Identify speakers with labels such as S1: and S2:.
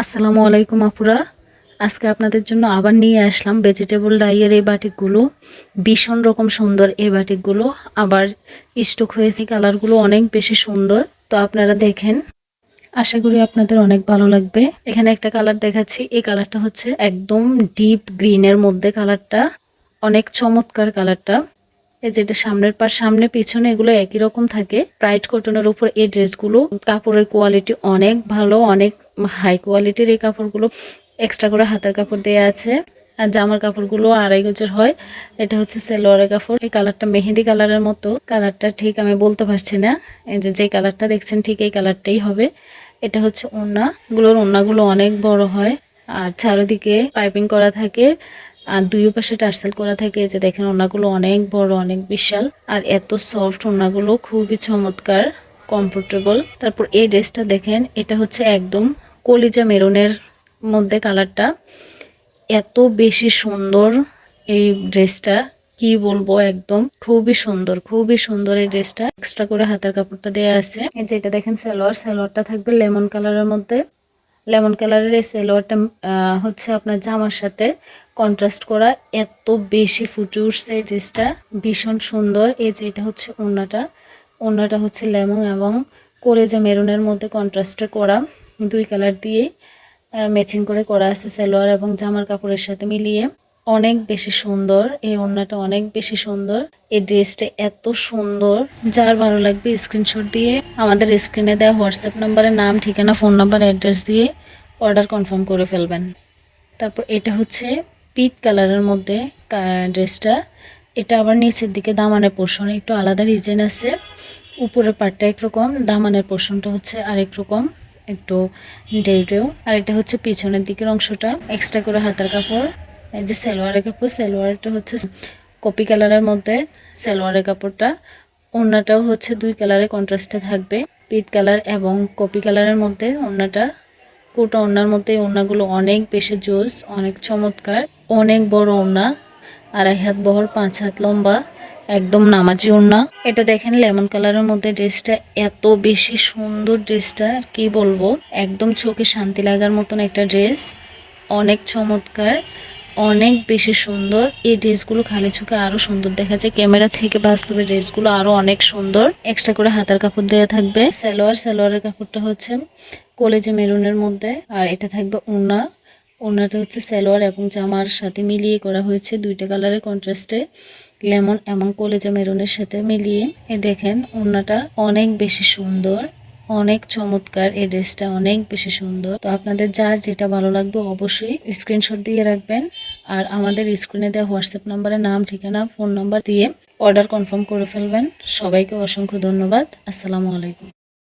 S1: আসসালামু আলাইকুম আপুরা। আজকে আপনাদের জন্য আবার নিয়ে আসলাম ভেজিটেবল ডাইয়ের এই বাটিকগুলো ভীষণ রকম সুন্দর এই বাটিকগুলো আবার স্টক হয়েছে কালারগুলো অনেক বেশি সুন্দর। তো আপনারা দেখেন, আশা করি আপনাদের অনেক ভালো লাগবে। এখানে একটা কালার দেখাচ্ছি, এই কালারটা হচ্ছে একদম ডিপ গ্রিনের মধ্যে কালারটা অনেক চমৎকার কালারটা এই যেটা সামনের পাশ, সামনে পিছনে এগুলো একই রকম থাকে। ব্রাইট কটনের উপর এই ড্রেসগুলো, কাপড়ের কোয়ালিটি অনেক ভালো, অনেক হাই কোয়ালিটির এই কাপড়গুলো এক্সট্রা করে হাতের কাপড় দেওয়া আছে। আর জামার কাপড়গুলো আড়াই গজের হয়। এটা হচ্ছে সেলোয়ারের কাপড়। এই কালারটা মেহেদি কালারের মতো। কালারটা ঠিক আমি বলতে পারছি না। এই যে যে কালারটা দেখছেন ঠিক এই কালারটাই হবে। এটা হচ্ছে ওড়না। গুলোর ওড়নাগুলো অনেক বড় হয়। আর চারিদিকে পাইপিং করা থাকে। আর দুই পাশে টার্সেল করা থাকে যে দেখেন ওনাগুলো অনেক বড়, অনেক বিশাল। আর এত সফট ওনাগুলো, খুবই চমৎকার কমফোর্টেবল তারপর এই ড্রেসটা দেখেন, এটা হচ্ছে একদম কলিজা মেরুনের মধ্যে কালারটা। এত বেশি সুন্দর এই ড্রেসটা, কি বলব একদম, খুবই সুন্দর খুবই সুন্দর এই ড্রেসটা। এক্সট্রা করে হাতের কাপড়টা দেওয়া আছে। যেটা দেখেন সালোয়ার, সালোয়ারটা থাকবে লেমন কালারের মধ্যে। লেমন কালারের এই সালোয়ারটা হচ্ছে আপনার জামার সাথে কন্ট্রাস্ট করা এত বেশি ফুটে উঠছে এই ড্রেসটা। ভীষণ সুন্দর। এই যে এটা হচ্ছে ওনাটা ওনাটা হচ্ছে লেমন এবং করে কলেজা মেরুনের মধ্যে কন্ট্রাস্টে করা, দুই কালার দিয়ে ম্যাচিং করে করা আছে সালোয়ার এবং জামার কাপড়ের সাথে মিলিয়ে। অনেক বেশি সুন্দর, এই ওড়নাটা অনেক বেশি সুন্দর। এই ড্রেসটা এত সুন্দর। যার ভালো লাগবে স্ক্রিনশট দিয়ে আমাদের স্ক্রিনে দেওয়া হোয়াটসঅ্যাপ নাম্বারে নাম, ঠিকানা ফোন নাম্বার অ্যাড্রেস দিয়ে অর্ডার কনফার্ম করে ফেলবেন। তারপর এটা হচ্ছে পিট কালারের মধ্যে ড্রেসটা। এটা আবার নিচের দিকে দামানের পোর্শনে একটু আলাদা ডিজাইন আছে। উপরের পার্টটা একরকম, দামানের পোর্শনটা হচ্ছে আরেক রকম, একটু ডেউ ডেউ আর এটা হচ্ছে পিছনের দিকের অংশটা এক্সট্রা করে হাতার কাপড়। এই যে সালোয়ারের কাপড়, সালোয়ারটা হচ্ছে কপি কালারের মধ্যে সালোয়ারের কাপড়টা। ওড়নাটাও হচ্ছে দুই কালারের কন্ট্রাস্টে থাকবে পিট কালার এবং কপি কালারের মধ্যে ওড়নাটা। কোটা ওড়নার মধ্যে ওড়নাগুলো অনেক বেশি জোস, অনেক চমৎকার, অনেক বড় ওড়না। আড়াই হাত বহর, পাঁচ হাত লম্বা, একদম নামাজি ওড়না। এটা দেখেন লেমন কালারের মধ্যে ড্রেসটা, এত বেশি সুন্দর ড্রেসটা কি বলব? একদম চোখে শান্তি লাগার মতন একটা ড্রেস, অনেক চমৎকার। অনেক বেশি সুন্দর। এই ড্রেসগুলো খালি চোখে আরও সুন্দর দেখা যায় ক্যামেরা থেকে বাস্তবে ড্রেসগুলো আরও অনেক সুন্দর। এক্সট্রা করে হাতার কাপড় দেওয়া থাকবে। সালোয়ার, সালোয়ারের কাপড়টা হচ্ছে কলেজে মেরুনের মধ্যে। আর এটা থাকবে ওনা ওনাটা হচ্ছে সালোয়ার এবং জামার সাথে মিলিয়ে করা হয়েছে দুইটা কালারের কন্ট্রাস্টে লেমন এবং কলেজা মেরুনের সাথে মিলিয়ে। এ দেখেন ওনাটা অনেক বেশি সুন্দর। অনেক চমৎকার, এই ড্রেসটা অনেক বেশি সুন্দর। তো আপনাদের যার যেটা ভালো লাগবে অবশ্যই স্ক্রিনশট দিয়ে রাখবেন। আর আমাদের স্ক্রিনে দেওয়া হোয়াটসঅ্যাপ নাম্বারে নাম, ঠিকানা ফোন নাম্বার দিয়ে অর্ডার কনফার্ম করে ফেলবেন। সবাইকে অসংখ্য ধন্যবাদ। আসসালামু আলাইকুম।